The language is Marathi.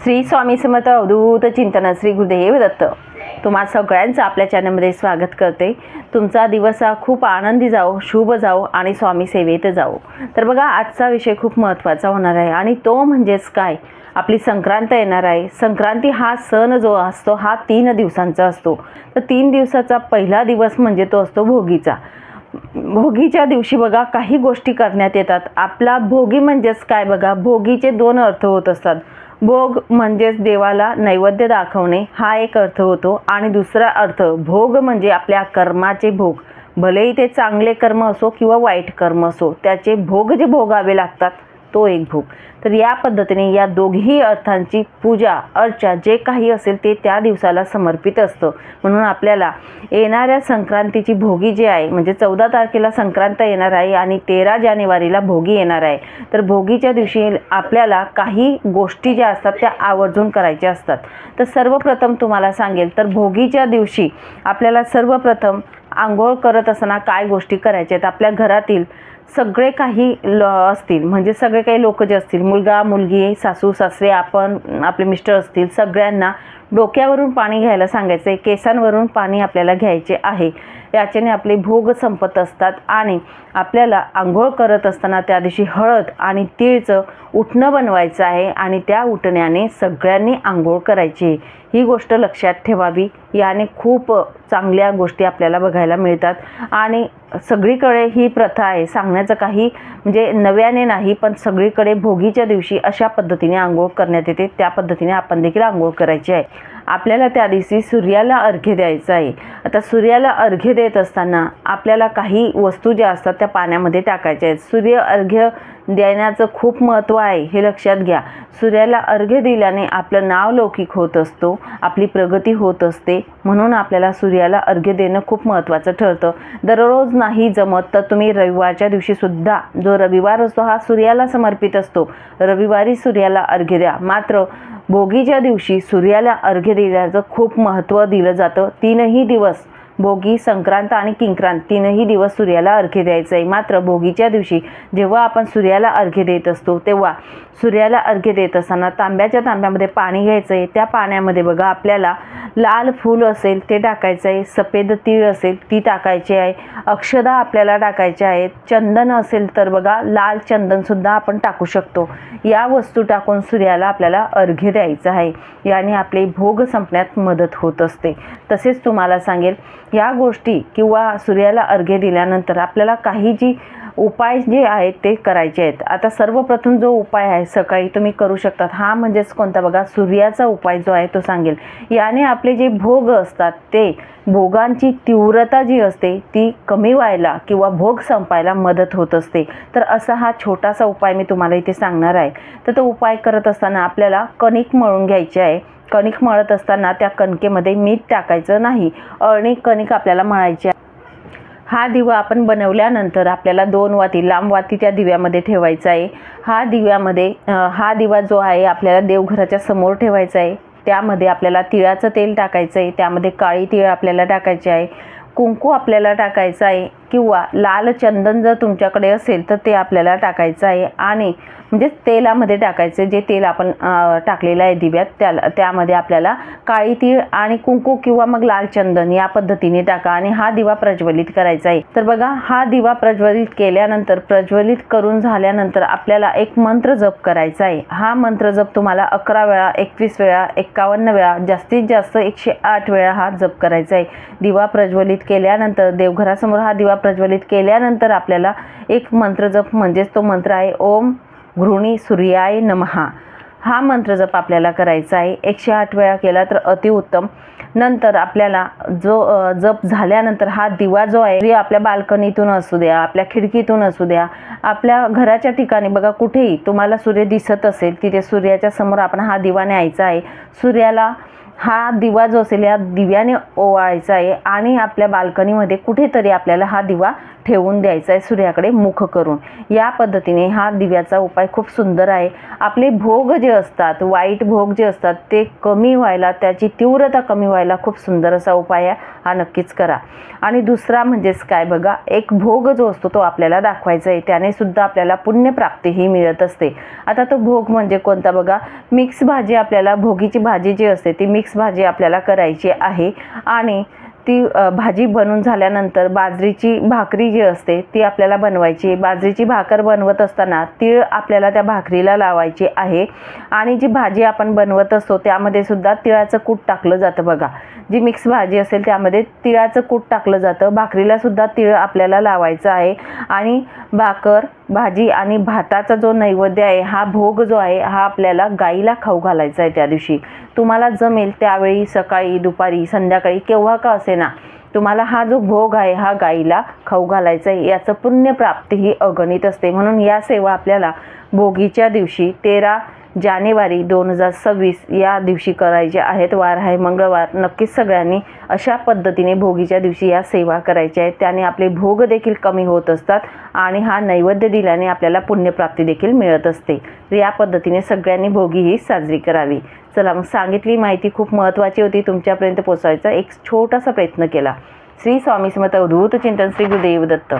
श्री स्वामी समर्थ अवधूत चिंतन श्री गुरुदेव दत्त. तुम्हा सगळ्यांचं आपल्या चॅनलमध्ये स्वागत करते. तुमचा दिवस हा खूप आनंदी जाओ शुभ जाओ आणि स्वामी सेवेत जाओ तर बघा आजचा विषय खूप महत्त्वाचा होणार आहे आणि तो म्हणजेच काय? आपली संक्रांत येणार आहे. संक्रांती हा सण जो असतो हा तीन दिवसांचा असतो. तर तीन दिवसाचा पहिला दिवस म्हणजे तो असतो भोगीचा. भोगीच्या दिवशी बघा काही गोष्टी करण्यात येतात. आपला भोगी म्हणजेच काय बघा? भोगीचे दोन अर्थ होत असतात. भोग म्हणजेच देवाला नैवेद्य दाखवणे हा एक अर्थ होतो. आणि दुसरा अर्थ भोग म्हणजे आपल्या कर्माचे भोग. भलेही ते चांगले कर्म असो किंवा वाईट कर्म असो त्याचे भोग जे भोगावे लागतात तो एक भोग. तर या पद्धतीने या दोघी अर्थांची पूजा अर्चा जे काही असेल ते त्या दिवसाला समर्पित असतं. म्हणून आपल्याला येणाऱ्या संक्रांतीची भोगी जी आहे म्हणजे चौदा तारखेला संक्रांत येणार आहे आणि तेरा जानेवारीला भोगी येणार आहे. तर भोगीच्या दिवशी आपल्याला काही गोष्टी ज्या असतात त्या आवर्जून करायच्या असतात. तर सर्वप्रथम तुम्हाला सांगेल तर भोगीच्या दिवशी आपल्याला सर्वप्रथम आंघोळ करत असताना काय गोष्टी करायच्या आहेत? आपल्या घरातील सगळे काही ल असतील म्हणजे सगळे काही लोक जे असतील मुलगा मुलगी सासू सासरे आपण आपले मिस्टर असतील सगळ्यांना डोक्यावरून पाणी घ्यायला सांगायचं आहे केसांवरून पाणी आपल्याला घ्यायचे आहे. याच्याने आपले भोग संपत असतात आणि आपल्याला आंघोळ करत असताना त्या दिवशी हळद आणि तिळचं उठणं बनवायचं आहे आणि त्या उठण्याने सगळ्यांनी आंघोळ करायची. ही गोष्ट लक्षात ठेवावी. याने खूप चांगल्या गोष्टी आपल्याला बघायला मिळतात आणि सगळीकडे ही प्रथा आहे. सांगण्याचं काही म्हणजे नव्याने नाही पण सगळीकडे भोगीच्या दिवशी अशा पद्धतीने आंघोळ करण्यात येते. त्या पद्धतीने आपण देखील आंघोळ करायची आहे. आपल्याला त्या दिवशी सूर्याला अर्घ्य द्यायचं आहे. आता सूर्याला अर्घ्य देत असताना आपल्याला काही वस्तू ज्या असतात त्या पाण्यामध्ये टाकायच्या आहेत. सूर्य अर्घ्य देण्याचं खूप महत्त्व आहे हे लक्षात घ्या. सूर्याला अर्घ्य दिल्याने आपलं नाव लौकिक होत असतो आपली प्रगती होत असते. म्हणून आपल्याला सूर्याला अर्घ्य देणं खूप महत्त्वाचं ठरतं. दररोज नाही जमत तर तुम्ही रविवारच्या दिवशीसुद्धा जो रविवार असतो हा सूर्याला समर्पित असतो. रविवारी सूर्याला अर्घ्य द्या. मात्र भोगीच्या दिवशी सूर्याला अर्घ्य दिल्याचं खूप महत्त्व दिलं जातं. तीनही दिवस भोगी संक्रांत आणि किंक्रांत तीनही दिवस सूर्याला अर्घ्य द्यायचं आहे मात्र भोगीच्या दिवशी जेव्हा आपण सूर्याला अर्घ्य देत असतो तेव्हा सूर्याला अर्घ्य देत असताना तांब्याच्या तांब्यामध्ये पाणी घ्यायचं आहे त्या पाण्यामध्ये बघा आपल्याला लाल फूल असेल ते टाकायचं आहे सफेद तीळ असेल ती टाकायची आहे. अक्षदा आपल्याला टाकायच्या आहेत. चंदन असेल तर बघा लाल चंदनसुद्धा आपण टाकू शकतो. या वस्तू टाकून सूर्याला आपल्याला अर्घ्य द्यायचं आहे. याने आपले भोग संपण्यात मदत होत असते. तसेच तुम्हाला सांगेल या गोष्टी किंवा सूर्याला अर्घ्य दिल्यानंतर आपल्याला काही जी उपाय जे आहेत ते करायचे आहेत. आता सर्वप्रथम जो उपाय आहे सकाळी तुम्ही करू शकतात. हा म्हणजेच कोणता बघा? सूर्याचा उपाय जो आहे तो सांगेल. याने आपले जे भोग असतात ते भोगांची तीव्रता जी असते ती कमी व्हायला किंवा भोग संपायला मदत होत असते. तर असा हा छोटासा उपाय मी तुम्हाला इथे सांगणार आहे. तर तो उपाय करत असताना आपल्याला कणिक मळून घ्यायची आहे. कणिक मळत असताना त्या कणकेमध्ये मीठ टाकायचं नाही. अळणी कणिक आपल्याला मळायची आहे. हा दिवा आपण बनवल्यानंतर आपल्याला दोन वाती लांब वाती त्या दिव्यामध्ये ठेवायचा आहे. हा दिव्यामध्ये हा दिवा जो आहे आपल्याला देवघराच्या समोर ठेवायचा आहे. त्यामध्ये आपल्याला तिळाचं तेल टाकायचं आहे. त्यामध्ये काळी तिळ आपल्याला टाकायचे आहे. कुंकू आपल्याला टाकायचं आहे. किंवा लाल चंदन जर तुमच्याकडे असेल तर ते आपल्याला टाकायचं आहे आणि म्हणजे तेलामध्ये टाकायचं जे तेल आपण टाकलेलं आहे दिव्यात त्याला त्यामध्ये आपल्याला काळी तीळ आणि कुंकू किंवा मग लाल चंदन या पद्धतीने टाका आणि हा दिवा प्रज्वलित करायचा आहे. तर बघा हा दिवा प्रज्वलित केल्यानंतर प्रज्वलित करून झाल्यानंतर आपल्याला एक मंत्र जप करायचा आहे. हा मंत्र जप तुम्हाला अकरा वेळा एकवीस वेळा एक्कावन्न वेळा जास्तीत जास्त एकशे आठ वेळा हा जप करायचा आहे. दिवा प्रज्वलित केल्यानंतर देवघरासमोर हा दिवा प्रज्वलित केल्यानंतर आपल्याला एक मंत्र जप म्हणजेच तो मंत्र आहे ओम घृणी सूर्याय नमहा हा मंत्र जप आपल्याला करायचा आहे. एकशे आठ वेळा केला तर अतिउत्तम नंतर आपल्याला जो जप झाल्यानंतर हा दिवा जो आहे ते आपल्या बाल्कनीतून असू द्या आपल्या खिडकीतून असू द्या आपल्या घराच्या ठिकाणी बघा कुठेही तुम्हाला सूर्य दिसत असेल तिथे सूर्याच्या समोर आपण हा दिवा न्यायचा आहे. सूर्याला हा दिवा जो असेल या दिव्याने ओवाळायचा आहे आणि आपल्या बाल्कनीमध्ये कुठेतरी आपल्याला हा दिवा ठेवून द्यायचा आहे सूर्याकडे मुख करून. या पद्धतीने हा दिव्याचा उपाय खूप सुंदर आहे. आपले भोग जे असतात वाईट भोग जे असतात ते कमी व्हायला त्याची तीव्रता कमी व्हायला खूप सुंदर असा उपाय आहे हा नक्कीच करा. आणि दुसरा म्हणजेच काय बघा एक भोग जो असतो तो आपल्याला दाखवायचा आहे. त्याने सुद्धा आपल्याला पुण्यप्राप्ती ही मिळत असते. आता तो भोग म्हणजे कोणता बघा मिक्स भाजी आपल्याला भोगीची भाजी जी असते ती मिक्स भाजी आपल्याला करायची आहे. आणि ती भाजी बनून झाल्यानंतर बाजरीची भाकरी जी असते ती आपल्याला बनवायची. बाजरीची भाकर बनवत असताना तीळ आपल्याला त्या भाकरीला लावायची आहे. आणि जी भाजी आपण बनवत असतो त्यामध्ये सुद्धा तिळाचं कूट टाकलं जातं बघा. जी मिक्स भाजी असेल त्यामध्ये तिळाचं कूट टाकलं जातं. भाकरीला सुद्धा तिळ आपल्याला लावायचं आहे. आणि भाकर भाजी आणि भाताचा जो नैवेद्य आहे हा भोग जो आहे हा आपल्याला गाईला खाऊ घालायचा आहे त्या दिवशी. तुम्हाला जमेल त्यावेळी सकाळी दुपारी संध्याकाळी केव्हा का असेल असेना तुम्हाला हा जो भोग आहे हा गाईला खाऊ घालायचा आहे याचं पुण्यप्राप्ती ही अगणित असते. म्हणून या सेवा आपल्याला भोगीच्या दिवशी तेरा जानेवारी दोन हजार सव्वीस या दिवशी करायचे आहेत. वार आहे. मंगळवार नक्कीच सगळ्यांनी अशा पद्धतीने भोगीच्या दिवशी या सेवा करायच्या आहेत. त्याने आपले भोग देखील कमी होत असतात आणि हा नैवेद्य दिल्याने आपल्याला पुण्यप्राप्ती देखील मिळत असते. तर या पद्धतीने सगळ्यांनी भोगी ही साजरी करावी. चला मग सांगितली माहिती खूप महत्त्वाची होती. तुमच्यापर्यंत पोचवायचा एक छोटासा प्रयत्न केला. श्री स्वामी समर्थ अवधूत चिंतन श्री गुरुदेव दत्त.